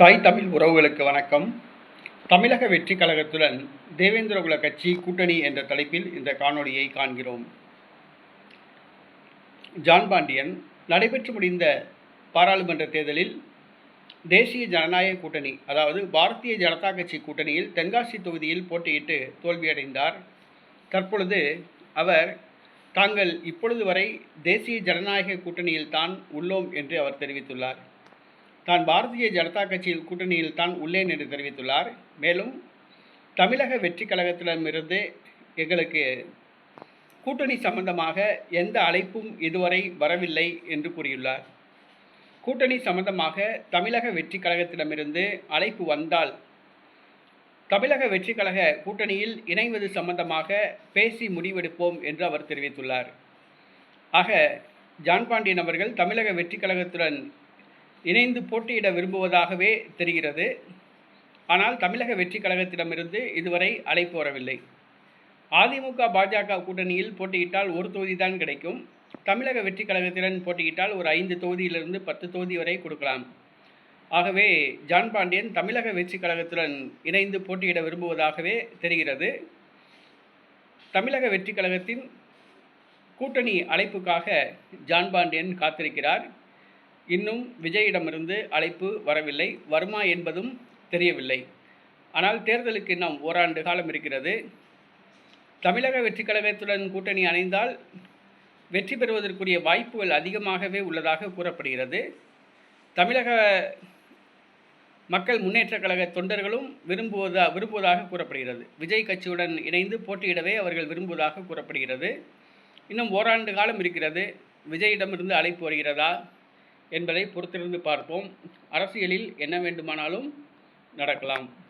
தாய் தமிழ் உறவுகளுக்கு வணக்கம். தமிழக வெற்றி கழகத்துடன் தேவேந்திரகுல கட்சி கூட்டணி என்ற தலைப்பில் இந்த காணொளியை காண்கிறோம். ஜான் பாண்டியன் நடைபெற்று முடிந்த பாராளுமன்ற தேர்தலில் தேசிய ஜனநாயக கூட்டணி அதாவது பாரதிய ஜனதா கட்சி கூட்டணியில் தென்காசி தொகுதியில் போட்டியிட்டு தோல்வியடைந்தார். தற்பொழுது அவர் தாங்கள் இப்பொழுது வரை தேசிய ஜனநாயக கூட்டணியில் தான் உள்ளோம் என்று அவர் தெரிவித்துள்ளார். தான் பாரதிய ஜனதா கட்சியில் கூட்டணியில் தான் உள்ளேன் என்று தெரிவித்துள்ளார். மேலும் தமிழக வெற்றி கழகத்திடமிருந்து எங்களுக்கு கூட்டணி சம்பந்தமாக எந்த அழைப்பும் இதுவரை வரவில்லை என்று கூறியுள்ளார். கூட்டணி சம்பந்தமாக தமிழக வெற்றி கழகத்திடமிருந்து அழைப்பு வந்தால் தமிழக வெற்றி கழக கூட்டணியில் இணைவது சம்பந்தமாக பேசி முடிவெடுப்போம் என்று அவர் தெரிவித்துள்ளார். ஆக ஜான் பாண்டியன் அவர்கள் தமிழக வெற்றி கழகத்துடன் இணைந்து போட்டியிட விரும்புவதாகவே தெரிகிறது. ஆனால் தமிழக வெற்றி கழகத்திடமிருந்து இதுவரை அழைப்பு வரவில்லை அதிமுக பாஜக கூட்டணியில் போட்டியிட்டால் ஒரு தொகுதி தான் கிடைக்கும். தமிழக வெற்றி கழகத்திடன் போட்டியிட்டால் ஒரு ஐந்து தொகுதியிலிருந்து பத்து தொகுதி வரை கொடுக்கலாம். ஆகவே ஜான் பாண்டியன் தமிழக வெற்றி கழகத்துடன் இணைந்து போட்டியிட விரும்புவதாகவே தெரிகிறது. தமிழக வெற்றி கழகத்தின் கூட்டணி அழைப்புக்காக ஜான் பாண்டியன் காத்திருக்கிறார். இன்னும் விஜயிடமிருந்து அழைப்பு வரவில்லை. வருமா என்பதும் தெரியவில்லை. ஆனால் தேர்தலுக்கு இன்னும் ஓராண்டு காலம் இருக்கிறது. தமிழக வெற்றிக் கழகத்துடன் கூட்டணி அணைந்தால் வெற்றி பெறுவதற்குரிய வாய்ப்புகள் அதிகமாகவே உள்ளதாக கூறப்படுகிறது. தமிழக மக்கள் முன்னேற்றக் கழக தொண்டர்களும் விரும்புவதா விரும்புவதாக கூறப்படுகிறது. விஜய் கட்சியுடன் இணைந்து போட்டியிடவே அவர்கள் விரும்புவதாக கூறப்படுகிறது. இன்னும் ஓராண்டு காலம் இருக்கிறது. விஜயிடமிருந்து அழைப்பு வருகிறதா? என்பதை பொறுத்திருந்து பார்ப்போம். அரசியலில் என்ன வேண்டுமானாலும் நடக்கலாம்.